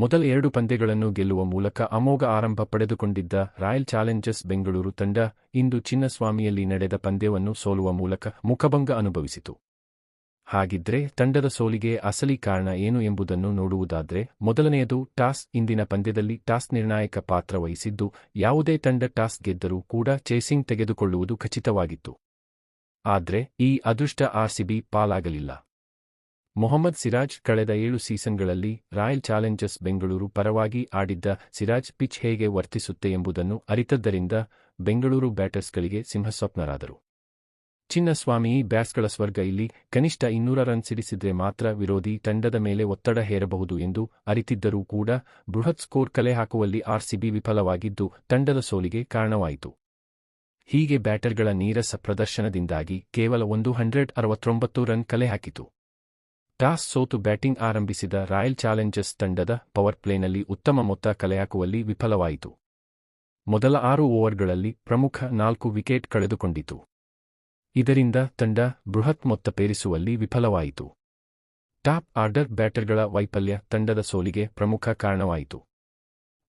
ಮೊದಲ ಎರಡು ಪಂದ್ಯಗಳನ್ನು ಗೆಲ್ಲುವ ಮೂಲಕ ಅಮೋಘ ಆರಂಭ ಪಡೆದುಕೊಂಡಿದ್ದ ರಾಯಲ್ ಚಾಲೆಂಜರ್ಸ್ ಬೆಂಗಳೂರು ತಂಡ ಇಂದು ಚಿನ್ನಸ್ವಾಮಿಯಲ್ಲಿ ನಡೆದ ಪಂದ್ಯವನ್ನು ಸೋಲುವ ಮೂಲಕ ಮುಖಭಂಗ ಅನುಭವಿಸಿತು. ಹಾಗಿದ್ರೆ ತಂಡದ ಸೋಲಿಗೆ ಅಸಲಿ ಕಾರಣ ಏನು ಎಂಬುದನ್ನು ನೋಡುವುದಾದ್ರೆ ಮೊದಲನೆಯದು ಟಾಸ್, ಇಂದಿನ ಪಂದ್ಯದಲ್ಲಿ ಟಾಸ್ ನಿರ್ಣಾಯಕ ಪಾತ್ರ ವಹಿಸಿದ್ದು ಯಾವುದೇ ತಂಡ ಟಾಸ್ ಗೆದ್ದರೂ ಕೂಡ ಚೇಸಿಂಗ್ ತೆಗೆದುಕೊಳ್ಳುವುದು ಖಚಿತವಾಗಿತ್ತು. ಆದ್ರೆ ಈ ಅದೃಷ್ಟ ಆರ್ಸಿಬಿ ಪಾಲಾಗಲಿಲ್ಲ. ಮೊಹಮ್ಮದ್ ಸಿರಾಜ್ ಕಳೆದ ಏಳು ಸೀಸನ್ಗಳಲ್ಲಿ ರಾಯಲ್ ಚಾಲೆಂಜರ್ಸ್ ಬೆಂಗಳೂರು ಪರವಾಗಿ ಆಡಿದ್ದ ಸಿರಾಜ್ ಪಿಚ್ ಹೇಗೆ ವರ್ತಿಸುತ್ತೆ ಎಂಬುದನ್ನು ಅರಿತದ್ದರಿಂದ ಬೆಂಗಳೂರು ಬ್ಯಾಟರ್ಸ್ಗಳಿಗೆ ಸಿಂಹಸ್ವಪ್ನರಾದರು. ಚಿನ್ನಸ್ವಾಮಿ ಬ್ಯಾಟ್ಸ್ಗಳ ಸ್ವರ್ಗ ಇಲ್ಲಿ ಕನಿಷ್ಠ ಇನ್ನೂರ ರನ್ ಸಿಡಿಸಿದ್ರೆ ಮಾತ್ರ ವಿರೋಧಿ ತಂಡದ ಮೇಲೆ ಒತ್ತಡ ಹೇರಬಹುದು ಎಂದು ಅರಿತಿದ್ದರೂ ಕೂಡ ಬೃಹತ್ ಸ್ಕೋರ್ ಕಲೆ ಹಾಕುವಲ್ಲಿ ಆರ್ಸಿಬಿ ವಿಫಲವಾಗಿದ್ದು ತಂಡದ ಸೋಲಿಗೆ ಕಾರಣವಾಯಿತು. ಹೀಗೆ ಬ್ಯಾಟರ್ಗಳ ನೀರಸ ಪ್ರದರ್ಶನದಿಂದಾಗಿ ಕೇವಲ ಒಂದು ಹಂಡ್ರೆಡ್ ಅರವತ್ತೊಂಬತ್ತು ರನ್ ಕಲೆ ಹಾಕಿತು. ಟಾಸ್ ಸೋತು ಬ್ಯಾಟಿಂಗ್ ಆರಂಭಿಸಿದ ರಾಯಲ್ ಚಾಲೆಂಜರ್ಸ್ ತಂಡದ ಪವರ್ ಪ್ಲೇನಲ್ಲಿ ಉತ್ತಮ ಮೊತ್ತ ಕಲೆಹಾಕುವಲ್ಲಿ ವಿಫಲವಾಯಿತು. ಮೊದಲ ಆರು ಓವರ್ಗಳಲ್ಲಿ ಪ್ರಮುಖ ನಾಲ್ಕು ವಿಕೆಟ್ ಕಳೆದುಕೊಂಡಿತು. ಇದರಿಂದ ತಂಡ ಬೃಹತ್ ಮೊತ್ತ ಪೇರಿಸುವಲ್ಲಿ ವಿಫಲವಾಯಿತು. ಟಾಪ್ ಆರ್ಡರ್ ಬ್ಯಾಟರ್ಗಳ ವೈಫಲ್ಯ ತಂಡದ ಸೋಲಿಗೆ ಪ್ರಮುಖ ಕಾರಣವಾಯಿತು.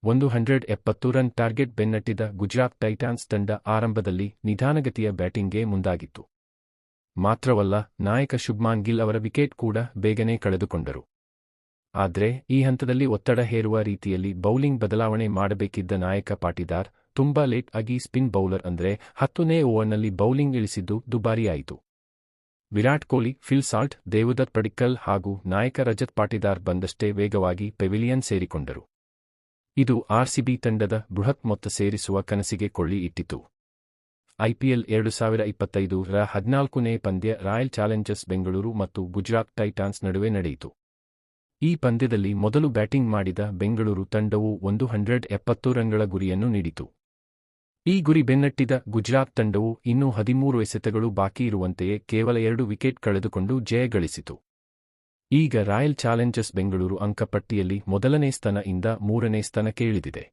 ಒಂದು ಹಂಡ್ರೆಡ್ ಎಪ್ಪತ್ತು ರನ್ ಟಾರ್ಗೆಟ್ ಬೆನ್ನಟ್ಟಿದ ಗುಜರಾತ್ ಟೈಟಾನ್ಸ್ ತಂಡ ಆರಂಭದಲ್ಲಿ ನಿಧಾನಗತಿಯ ಬ್ಯಾಟಿಂಗ್ಗೆ ಮುಂದಾಗಿತ್ತು. ಮಾತ್ರವಲ್ಲ, ನಾಯಕ ಶುಭ್ಮಾನ್ ಗಿಲ್ ಅವರ ವಿಕೆಟ್ ಕೂಡ ಬೇಗನೆ ಕಳೆದುಕೊಂಡರು. ಆದ್ರೆ, ಈ ಹಂತದಲ್ಲಿ ಒತ್ತಡ ಹೇರುವ ರೀತಿಯಲ್ಲಿ ಬೌಲಿಂಗ್ ಬದಲಾವಣೆ ಮಾಡಬೇಕಿದ್ದ ನಾಯಕ ಪಾಟಿದಾರ್ ತುಂಬಾ ಲೇಟ್ ಆಗಿ ಸ್ಪಿನ್ ಬೌಲರ್ ಅಂದ್ರೆ ಹತ್ತನೇ ಓವರ್ನಲ್ಲಿ ಬೌಲಿಂಗ್ ಇಳಿಸಿದ್ದು ದುಬಾರಿಯಾಯಿತು. ವಿರಾಟ್ ಕೊಹ್ಲಿ, ಫಿಲ್ ಸಾಲ್ಟ್, ದೇವದತ್ ಪಡಿಕ್ಕಲ್ ಹಾಗೂ ನಾಯಕ ರಜತ್ ಪಾಟಿದಾರ್ ಬಂದಷ್ಟೇ ವೇಗವಾಗಿ ಪೆವಿಲಿಯನ್ ಸೇರಿಕೊಂಡರು. ಇದು ಆರ್ಸಿಬಿ ತಂಡದ ಬೃಹತ್ ಮೊತ್ತ ಸೇರಿಸುವ ಕನಸಿಗೆ ಕೊಳ್ಳಿ ಇಟ್ಟಿತು. ಐಪಿಎಲ್ ಎರಡು ಸಾವಿರ ಇಪ್ಪತ್ತೈದು ರ ಹದಿನಾಲ್ಕನೇ ಪಂದ್ಯ ರಾಯಲ್ ಚಾಲೆಂಜರ್ಸ್ ಬೆಂಗಳೂರು ಮತ್ತು ಗುಜರಾತ್ ಟೈಟಾನ್ಸ್ ನಡುವೆ ನಡೆಯಿತು. ಈ ಪಂದ್ಯದಲ್ಲಿ ಮೊದಲು ಬ್ಯಾಟಿಂಗ್ ಮಾಡಿದ ಬೆಂಗಳೂರು ತಂಡವು ಒಂದು ಹಂಡ್ರೆಡ್ ಎಪ್ಪತ್ತು ರನ್ಗಳ ಗುರಿಯನ್ನು ನೀಡಿತು. ಈ ಗುರಿ ಬೆನ್ನಟ್ಟಿದ ಗುಜರಾತ್ ತಂಡವು ಇನ್ನೂ ಹದಿಮೂರು ಎಸೆತಗಳು ಬಾಕಿ ಇರುವಂತೆಯೇ ಕೇವಲ ಎರಡು ವಿಕೆಟ್ ಕಳೆದುಕೊಂಡು ಜಯ ಗಳಿಸಿತು. ಈಗ ರಾಯಲ್ ಚಾಲೆಂಜರ್ಸ್ ಬೆಂಗಳೂರು ಅಂಕಪಟ್ಟಿಯಲ್ಲಿ ಮೊದಲನೇ ಸ್ಥಾನ ಇಂದ ಮೂರನೇ ಸ್ಥಾನಕ್ಕೆ ಇಳಿದಿದೆ.